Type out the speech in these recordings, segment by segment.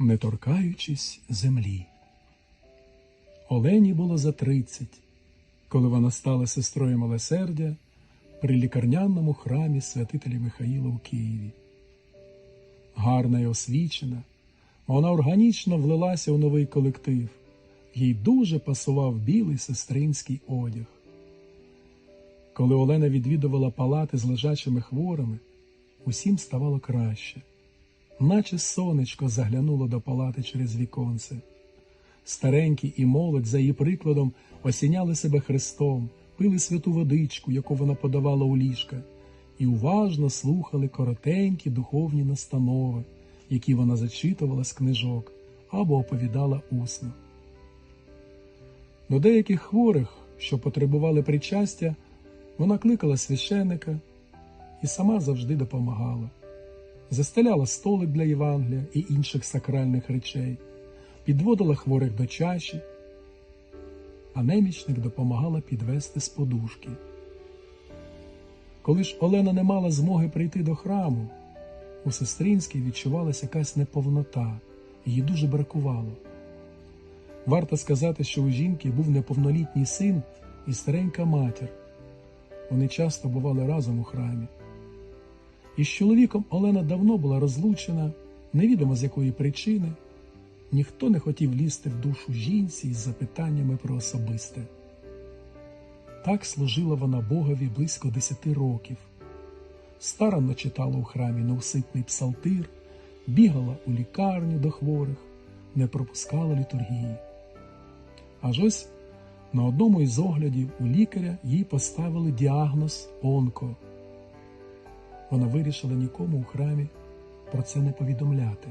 не торкаючись землі. Олені було за тридцять, коли вона стала сестрою милосердя при лікарняному храмі святителя Михаїла у Києві. Гарна і освічена, вона органічно влилася у новий колектив, їй дуже пасував білий сестринський одяг. Коли Олена відвідувала палати з лежачими хворими, усім ставало краще, наче сонечко заглянуло до палати через віконце. Старенькі і молодь, за її прикладом, осіняли себе Христом, пили святу водичку, яку вона подавала у ліжка, і уважно слухали коротенькі духовні настанови, які вона зачитувала з книжок або оповідала усно. До деяких хворих, що потребували причастя, вона кликала священика і сама завжди допомагала. Застеляла столик для Євангелія і інших сакральних речей, підводила хворих до чаші, а немічник допомагала підвести з подушки. Коли ж Олена не мала змоги прийти до храму, у сестринській відчувалася якась неповнота, її дуже бракувало. Варто сказати, що у жінки був неповнолітній син і старенька матір. Вони часто бували разом у храмі. Із чоловіком Олена давно була розлучена, невідомо з якої причини. Ніхто не хотів лізти в душу жінці із запитаннями про особисте. Так служила вона Богові близько десяти років. Старанно читала у храмі неуситний псалтир, бігала у лікарню до хворих, не пропускала літургії. Аж ось на одному із оглядів у лікаря їй поставили діагноз онко. Вона вирішила нікому у храмі про це не повідомляти.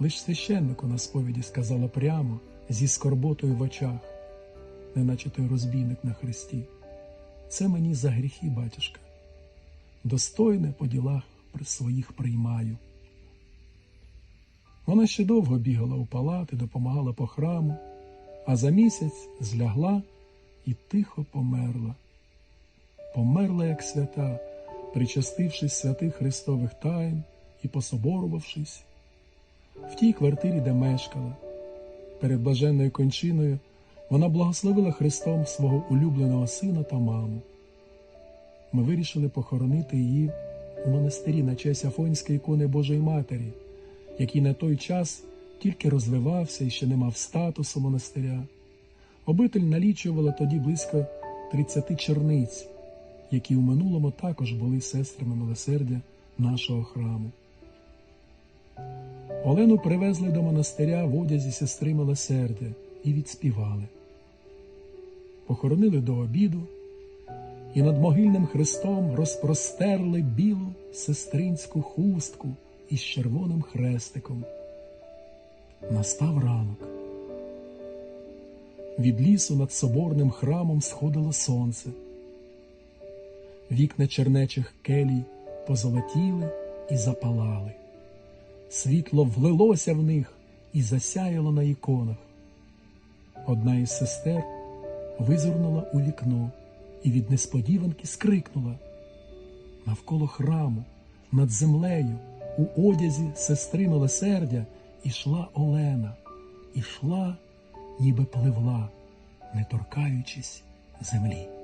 Лиш священнику на сповіді сказала прямо зі скорботою в очах, неначе той розбійник на хресті. Це мені за гріхи, батюшка. Достойне по ділах при своїх приймаю. Вона ще довго бігала у палати, допомагала по храму, а за місяць злягла і тихо померла. Померла як свята, причастившись святих Христових тайн і пособорувавшись. В тій квартирі, де мешкала, перед блаженною кончиною, вона благословила Христом свого улюбленого сина та маму. Ми вирішили похоронити її у монастирі на честь Афонської ікони Божої Матері, який на той час тільки розвивався і ще не мав статусу монастиря. Обитель налічувала тоді близько 30 черниць, які у минулому також були сестрами милосердя нашого храму. Олену привезли до монастиря в одязі сестри милосердя і відспівали. Похоронили до обіду і над могильним хрестом розпростерли білу сестринську хустку із червоним хрестиком. Настав ранок. Від лісу над соборним храмом сходило сонце. Вікна чернечих келій позолотіли і запалали. Світло влилося в них і засяяло на іконах. Одна із сестер визирнула у вікно і від несподіванки скрикнула. Навколо храму, над землею, у одязі сестри милосердя ішла Олена, ішла, ніби пливла, не торкаючись землі.